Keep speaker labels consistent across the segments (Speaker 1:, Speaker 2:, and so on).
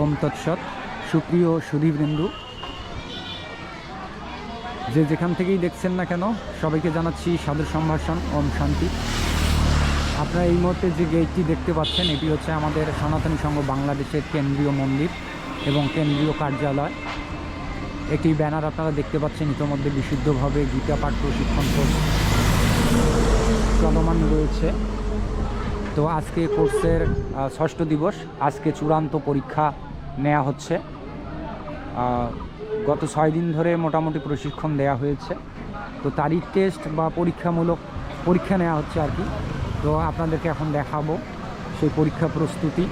Speaker 1: ওম তৎসৎ সুপ্রিয় সুধীবৃন্দু যে যেখান থেকেই দেখছেন না কেন, সবাইকে জানাচ্ছি সাদর সম্ভাষণ, ওম শান্তি। আপনারা এই মুহূর্তে যে গেটটি দেখতে পাচ্ছেন, এটি হচ্ছে আমাদের সনাতনী সংঘ বাংলাদেশের কেন্দ্রীয় মন্দির এবং কেন্দ্রীয় কার্যালয়। একটি ব্যানার আপনারা দেখতে পাচ্ছেন, ইতিমধ্যে বিশুদ্ধভাবে গীতা পাঠ প্রশিক্ষণ চলমান রয়েছে। তো আজকে কোর্সের ষষ্ঠ দিবস, আজকে চূড়ান্ত পরীক্ষা নেওয়া হচ্ছে। গত ছয় দিন ধরে মোটামুটি প্রশিক্ষণ দেওয়া হয়েছে। তো তারিখ টেস্ট বা পরীক্ষামূলক পরীক্ষা নেওয়া হচ্ছে আর কি। তো আপনাদেরকে এখন দেখাবো সেই পরীক্ষা প্রস্তুতি।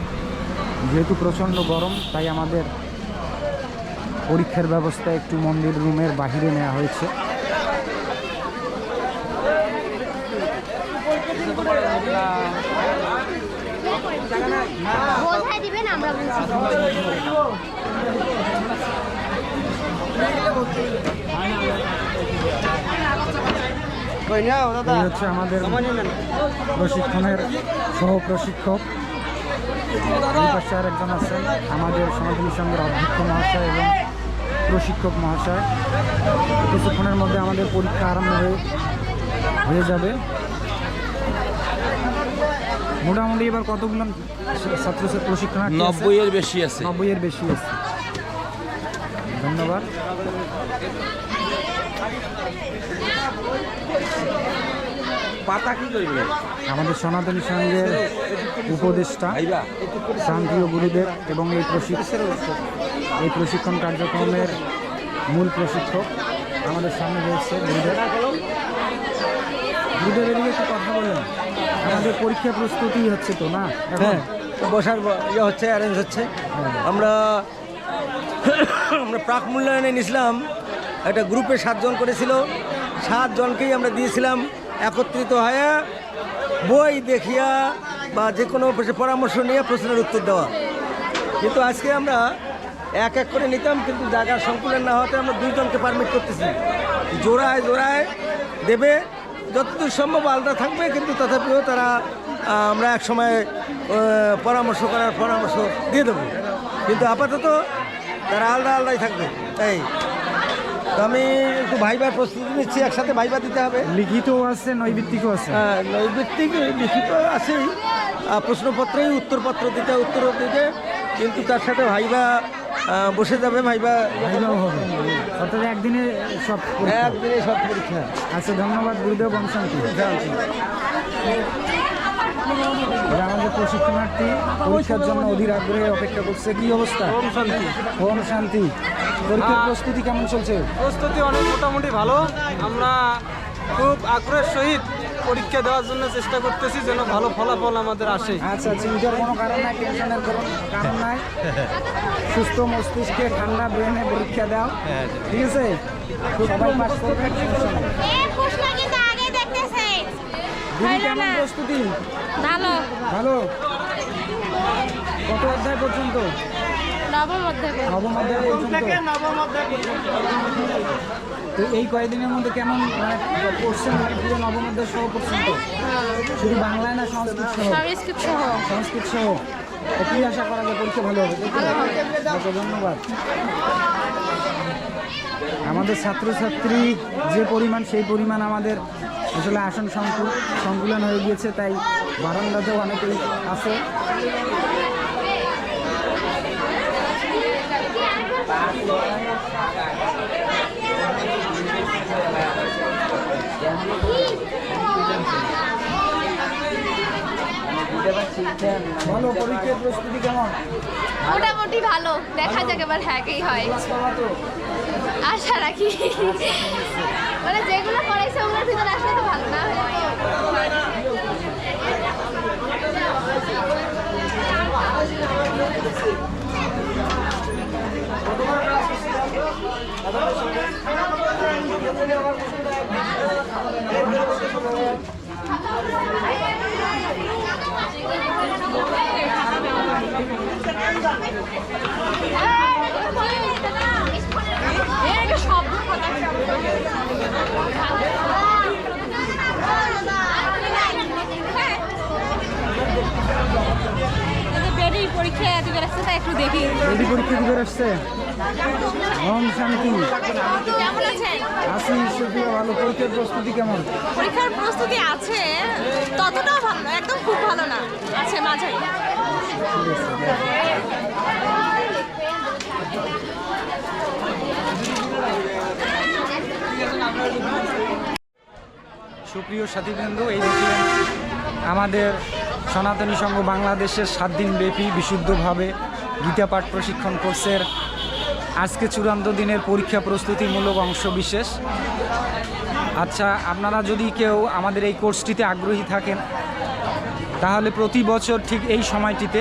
Speaker 1: যেহেতু প্রচণ্ড গরম, তাই আমাদের পরীক্ষার ব্যবস্থা একটু মন্দির রুমের বাহিরে নেওয়া হয়েছে। হচ্ছে আমাদের প্রশিক্ষণের সহ প্রশিক্ষক আর একজন আছেন আমাদের সনাতনী সংঘের অধ্যক্ষ মহাশয় এবং প্রশিক্ষক মহাশয়। কিছুক্ষণের মধ্যে আমাদের পরীক্ষা আরম্ভ হয়ে যাবে। মোটামুটি এবার কতগুলো ছাত্র প্রশিক্ষণার্থী?
Speaker 2: নব্বই এর বেশি আছে।
Speaker 1: নব্বই এর বেশি আছে। ধন্যবাদ।
Speaker 2: পাতা কি করবে?
Speaker 1: আমাদের সনাতনী সংঘের উপদেষ্টা শান্তিও গুরুদেব এবং এই প্রশিক্ষণ এই প্রশিক্ষণ কার্যক্রমের মূল প্রশিক্ষক আমাদের সামনে রয়েছে গুরুদেব। গুরুদেব এদিকে একটু কথা বলেন। আমাদের পরীক্ষা প্রস্তুতি হচ্ছে তো না?
Speaker 3: হ্যাঁ বসার ইয়ে হচ্ছে অ্যারেঞ্জ হচ্ছে। আমরা আমরা প্রাক মূল্যায়নে নিয়েছিলাম। একটা গ্রুপে সাতজন করেছিল। সাতজনকেই আমরা দিয়েছিলাম। একত্রিত হয়ে বই দেখিয়া বা যে কোনো পরামর্শ নিয়ে প্রশ্নের উত্তর দেওয়া। কিন্তু আজকে আমরা এক এক করে নিতাম কিন্তু জায়গার সংকুলন না হওয়াতে আমরা দুইজনকে পারমিট করতেছি। জোড়ায় জোড়ায় দেবে যতদূর সম্ভব আলাদা থাকবে কিন্তু তথাপিও তারা আমরা এক সময় পরামর্শ করার পরামর্শ দিয়ে দেবো। কিন্তু আপাতত তারা আলাদা আলাদাই থাকবে তাই। তো আমি একটু ভাইবার প্রস্তুতি নিচ্ছি একসাথে ভাইবা দিতে হবে।
Speaker 1: লিখিতও আছে নৈবিত্তিকও আছে।
Speaker 3: হ্যাঁ, নৈবিত্তিক লিখিত আছেই। প্রশ্নপত্রেই উত্তরপত্র দিতে উত্তর দিতে কিন্তু তার সাথে ভাইবা বসে যাবে ভাইবা?
Speaker 1: অর্থাৎ একদিনে সব
Speaker 3: একদিনে সব পরীক্ষা।
Speaker 1: আচ্ছা ধন্যবাদ গুরুদেব বংশান্তি আমাদের প্রশিক্ষণার্থী পরীক্ষার জন্য অধীর আগ্রহে অপেক্ষা করছে। কি অবস্থা?
Speaker 4: ওম শান্তি।
Speaker 1: ওম শান্তি। পরীক্ষার প্রস্তুতি কেমন চলছে?
Speaker 4: প্রস্তুতি অনেক মোটামুটি ভালো। আমরা খুব আগ্রহের সহিত পরীক্ষা দেওয়ার জন্য চেষ্টা করতেছি যেন ভালো ফলাফল আমাদের আসে।
Speaker 1: আচ্ছা চিন্তার কোনো কারণ নাই টেনশনের কোনো কারণ নাই। সুস্থ মস্তিষ্কে ঠান্ডা ব্রেনে পরীক্ষা দাও। ঠিক আছে? সবাই পাস করবে প্রস্তুতি?
Speaker 5: ভালো।
Speaker 1: ভালো? কত অধ্যায় পর্যন্ত?
Speaker 5: নবম অধ্যায়
Speaker 1: নবম অধ্যায় পর্যন্ত। তো এই কয়েকদিনের মধ্যে কেমন মানে পড়ছেন মানে পুরো নবম সহ পড়ছেন তো? শুধু বাংলায় না সংস্কৃত সহ?
Speaker 5: সংস্কৃত সহ।
Speaker 1: সংস্কৃত সহ? কি আশা করা যায়? পরীক্ষা ভালো হবে ধন্যবাদ। আমাদের ছাত্রছাত্রী যে পরিমাণ সেই পরিমাণ আমাদের আসলে আসন সংকু- সংকুলন হয়ে গিয়েছে তাই বারান্দাতেও অনেকেই আছে। ভালো প্রস্তুতি কেমন
Speaker 5: মোটামুটি ভালো। দেখা যাক এবার হ্যাঁ কি হয়। আশা রাখি। মানে যেগুলো করাইছে ওগুলোর ভিতরে আসলে তো ভালো না। শব্দ বেরি পরীক্ষা দিবে রাখছে তাই একটু দেখি।
Speaker 1: পরীক্ষা আসছে? ওম শান্তি
Speaker 5: কেমন আছেন?
Speaker 1: আসি সুপ্রিয়া ভালো। পরীক্ষার প্রস্তুতি কেমন?
Speaker 5: পরীক্ষার প্রস্তুতি আছে ততটাও ভালো একদম খুব ভালো না। আছে মাঝারি
Speaker 1: সুপ্রিয় সাথীবৃন্দ এই দেখলেন আমাদের সনাতনী সংঘ বাংলাদেশের সাত দিন ব্যাপী বিশুদ্ধভাবে গীতা পাঠ প্রশিক্ষণ কোর্সের আজকে চূড়ান্ত দিনের পরীক্ষা প্রস্তুতিমূলক অংশ বিশেষ। আচ্ছা আপনারা যদি কেউ আমাদের এই কোর্সটিতে আগ্রহী থাকেন, তাহলে প্রতি বছর ঠিক এই সময়টিতে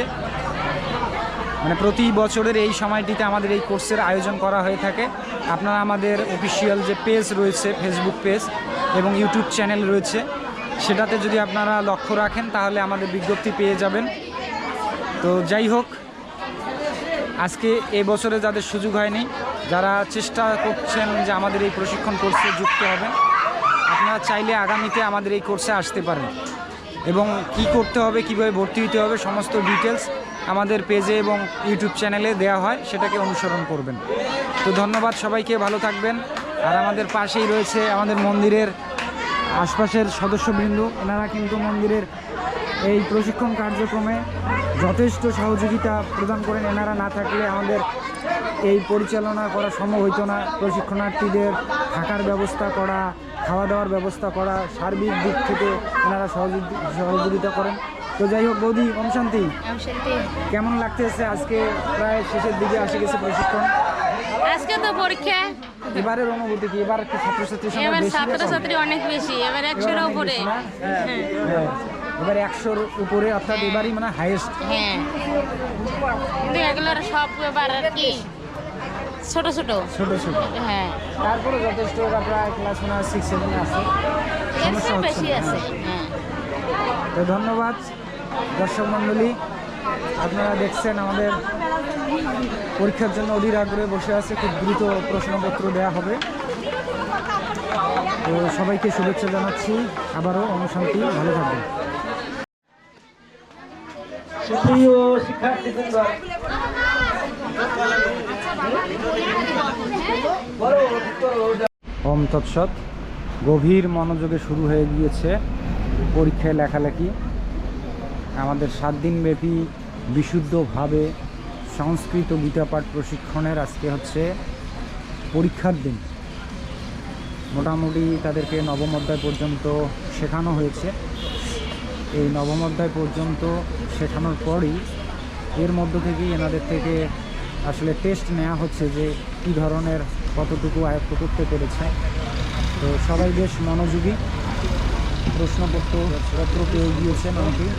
Speaker 1: মানে প্রতি বছরের এই সময়টিতে আমাদের এই কোর্সের আয়োজন করা হয়ে থাকে। আপনারা আমাদের অফিসিয়াল যে পেজ রয়েছে ফেসবুক পেজ এবং ইউটিউব চ্যানেল রয়েছে সেটাতে যদি আপনারা লক্ষ্য রাখেন, তাহলে আমাদের বিজ্ঞপ্তি পেয়ে যাবেন। তো যাই হোক, আজকে এ বছরে যাদের সুযোগ হয়নি, যারা চেষ্টা করছেন যে আমাদের এই প্রশিক্ষণ কোর্সে যুক্ত হবেন, আপনারা চাইলে আগামীতে আমাদের এই কোর্সে আসতে পারেন। এবং কি করতে হবে, কীভাবে ভর্তি হতে হবে, সমস্ত ডিটেলস আমাদের পেজে এবং ইউটিউব চ্যানেলে দেওয়া হয়, সেটাকে অনুসরণ করবেন। তো ধন্যবাদ সবাইকে, ভালো থাকবেন। আর আমাদের পাশেই রয়েছে আমাদের মন্দিরের আশপাশের সদস্যবৃন্দ এনারা কিন্তু মন্দিরের এই প্রশিক্ষণ কার্যক্রমে যথেষ্ট সহযোগিতা প্রদান করেন। এনারা না থাকলে আমাদের এই পরিচালনা করা সম্ভব হইতো না। প্রশিক্ষণার্থীদের থাকার ব্যবস্থা করা খাওয়া দাওয়ার ব্যবস্থা করা সার্বিক দিক থেকে এনারা সহযোগি- সহযোগিতা করেন। তো যাই হোক বৌদি অনুশান্তি কেমন লাগতেছে আজকে প্রায় শেষের দিকে আসে গেছে প্রশিক্ষণ?
Speaker 6: আজকে তো পরীক্ষা।
Speaker 1: এবারের অনুভূতি কি? এবার সংখ্যা
Speaker 6: এবার ছাত্রছাত্রী অনেক বেশি এবার একশোর উপরে?
Speaker 1: হ্যাঁ। এবার একশোর উপরে অর্থাৎ এবারই মানে হাইয়েস্ট
Speaker 6: হ্যাঁ। কিন্তু এগুলোর সব এবার আর কি ছোট ছোট।
Speaker 1: ছোট ছোট।
Speaker 6: হ্যাঁ।
Speaker 1: তারপরে যথেষ্ট ওরা প্রায় ক্লাস ওনার সিক্স সেভেনে আছে। সমস্যা
Speaker 6: বেশি আছে
Speaker 1: হ্যাঁ।
Speaker 6: হ্যাঁ।
Speaker 1: তো ধন্যবাদ দর্শক মণ্ডলী। আপনারা দেখছেন আমাদের পরীক্ষার জন্য অধীর আগ্রহে বসে আছে খুব দ্রুত প্রশ্নপত্র দেওয়া হবে। তো সবাইকে শুভেচ্ছা জানাচ্ছি আবারও অনুশান্তি ভালো
Speaker 3: শিক্ষার্থীবৃন্দ
Speaker 1: ওম তৎসৎ। গভীর মনোযোগে শুরু হয়ে গিয়েছে পরীক্ষায় লেখালেখি। আমাদের সাত দিনব্যাপী বিশুদ্ধভাবে সংস্কৃত গীতাপাঠ প্রশিক্ষণের আজকে হচ্ছে পরীক্ষার দিন। মোটামুটি তাদেরকে নবম অধ্যায় পর্যন্ত শেখানো হয়েছে। এই নবম অধ্যায় পর্যন্ত শেখানোর পরই এর মধ্য থেকেই এনাদের থেকে আসলে টেস্ট নেওয়া হচ্ছে যে কী ধরনের কতটুকু আয়ত্ত করতে পেরেছে। তো সবাই বেশ মনোযোগী। প্রশ্নপত্র পত্র পেয়ে গিয়েছেন অনেকেই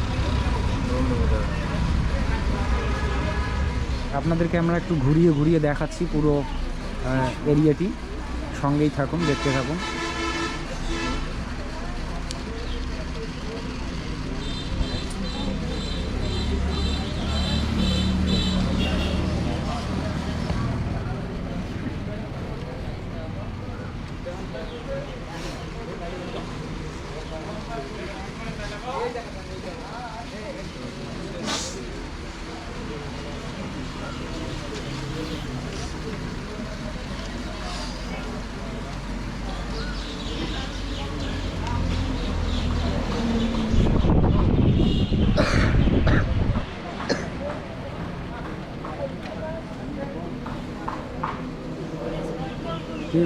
Speaker 1: আপনাদেরকে আমরা একটু ঘুরিয়ে ঘুরিয়ে দেখাচ্ছি পুরো এরিয়াটি। সঙ্গেই থাকুন দেখতে থাকুন।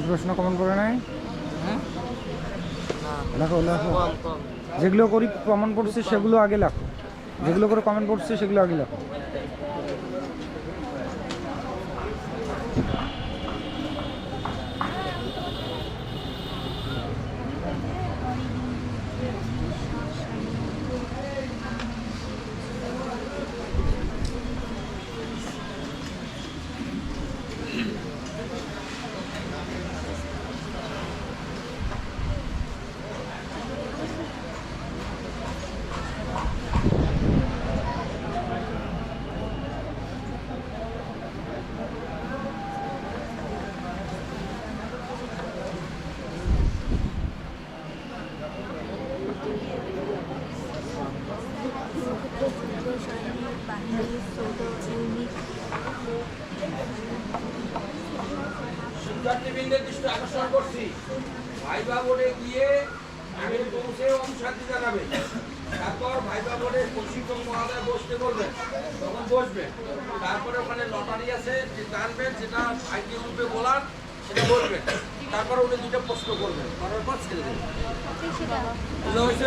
Speaker 1: প্রশ্ন কমন করে নাই? লেখো লেখো যেগুলো করি কমন পড়ছে সেগুলো আগে লেখো। যেগুলো করে কমেন্ট পড়ছে সেগুলো আগে লেখো।
Speaker 2: ভাইবা বোর্ডে গিয়ে আগে পৌঁছে অনুসারী জানাবে। তারপর ভাইবা বোর্ডে প্রশিক্ষক মহোদয় বসতে বলবেন তখন বসবেন তারপরে ওখানে লটারি আছে, যে জানবেন যেটা আইডি গ্রুপে বলার, সেটা বলবেন তারপর উনি দুটো প্রশ্ন করবেন। করার পর ছেড়ে দেবেন বুঝা হয়েছে?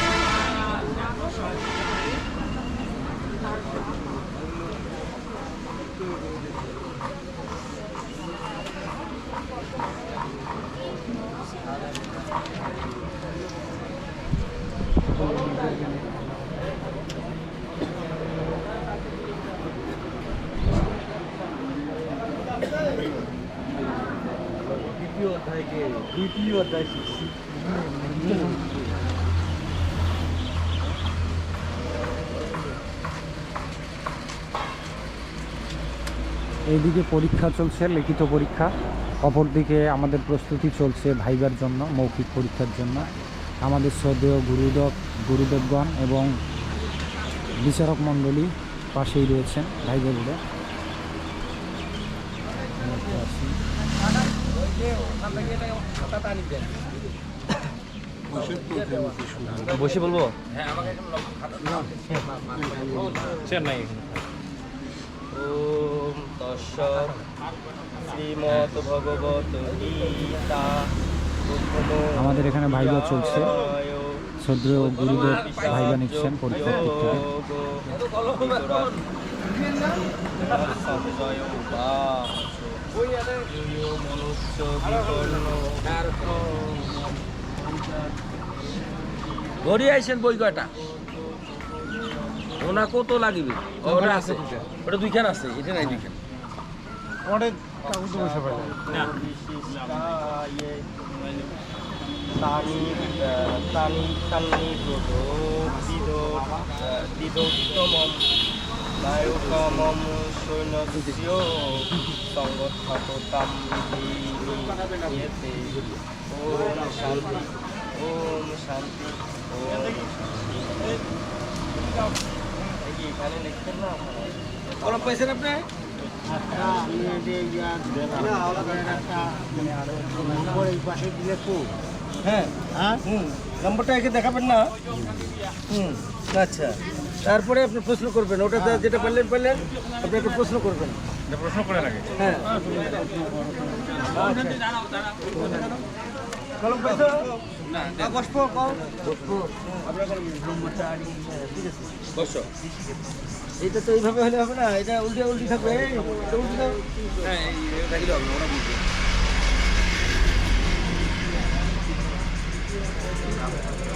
Speaker 5: দেখলে ইয়া হয়
Speaker 1: এইদিকে পরীক্ষা চলছে লিখিত পরীক্ষা। অপরদিকে আমাদের প্রস্তুতি চলছে ভাইবার জন্য মৌখিক পরীক্ষার জন্য। আমাদের শ্রদ্ধেয় গুরুদেব গুরুদেবগণ এবং বিচারক মণ্ডলী পাশেই রয়েছেন ভাইবার বোর্ডে
Speaker 2: বসে বলব?
Speaker 7: ওম তৎসৎ শ্রীমদ্ ভগবত গীতা
Speaker 1: আমাদের এখানে ভাইবা চলছে। শ্রদ্ধেয় গুরুদেব ভাইবা নিচ্ছেন পরীক্ষার দিক থেকে।
Speaker 2: ঘড়ি আইছেন বই কয়টা? ওনা কত লাগিবে? ওটা আছে। ওটা দুইখান আছে এটা নাই দুইখান।
Speaker 7: তানি তানি তানি প্রদো দিদো দিদোত্তমম নায়কমম সৈন্যস্য সংগঠতাম বিধিনিয়েতে ওম শান্তি। ওম শান্তি। ওম শান্তি। এই কি এখানে লিখছেন না
Speaker 2: কলম পাইছেন আপনি
Speaker 3: হ্যাঁ হুম নম্বরটা একে দেখাবেন না হুম আচ্ছা তারপরে আপনি প্রশ্ন করবেন। ওটাতে যেটা পারলেন পারলেন আপনি একটা প্রশ্ন করবেন। প্রশ্ন করে লাগে হ্যাঁ। আচ্ছা। কলম পাইছো? না গল্প কল গল্প আপনার কলম ব্রহ্মচারী ঠিক আছে
Speaker 2: বসো।
Speaker 3: এটা তো এইভাবে হলে হবে না এটা উল্টে উল্টি থাকবে। এটা উল্টে দাও
Speaker 2: হ্যাঁ এটা দিলে হবে ওরা বুঝবে বাইরত বারান্দায়